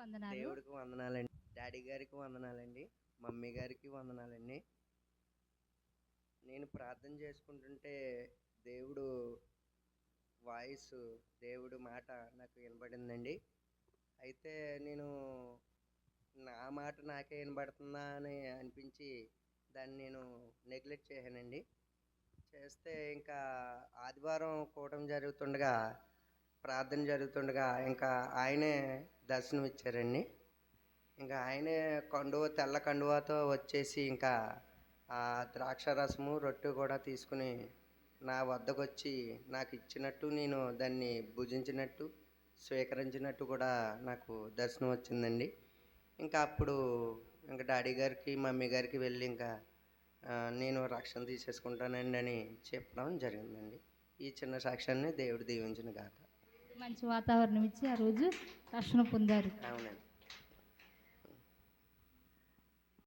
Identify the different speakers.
Speaker 1: వందనాలు.
Speaker 2: దేవుడికి వందనాలండి డాడీ గారికి వందనాలండి మమ్మీ గారికి వందనాలండి. నేను ప్రార్థన చేసుకుంటుంటే దేవుడు వాయిస్ దేవుడు మాట నాకు వినబడిందండి. అయితే నేను నా మాట నాకే వినబడుతుందా అని అనిపించి దాన్ని నేను నెగ్లెక్ట్ చేశానండి. చేస్తే ఇంకా ఆదివారం కూటం జరుగుతుండగా ప్రార్థన జరుగుతుండగా ఇంకా ఆయనే దర్శనం ఇచ్చారండి ఇంకా ఆయనే కండువ తెల్ల కండువాతో వచ్చేసి ఇంకా ఆ ద్రాక్ష రసము రొట్టె కూడా తీసుకుని నా వద్దకు వచ్చి నాకు ఇచ్చినట్టు నేను దాన్ని భుజించినట్టు స్వీకరించినట్టు కూడా నాకు దర్శనం వచ్చిందండి ఇంకా అప్పుడు ఇంకా డాడీ గారికి మమ్మీ గారికి వెళ్ళి ఇంకా నేను రక్షణ తీసేసుకుంటానండి అని చెప్పడం జరిగిందండి. ఈ చిన్న సాక్ష్యాన్ని దేవుడు దీవించిన గాక.
Speaker 1: మంచి వాతావరణం ఇచ్చి ఆ రోజు రక్షణ పొందారు.
Speaker 2: అవునండి.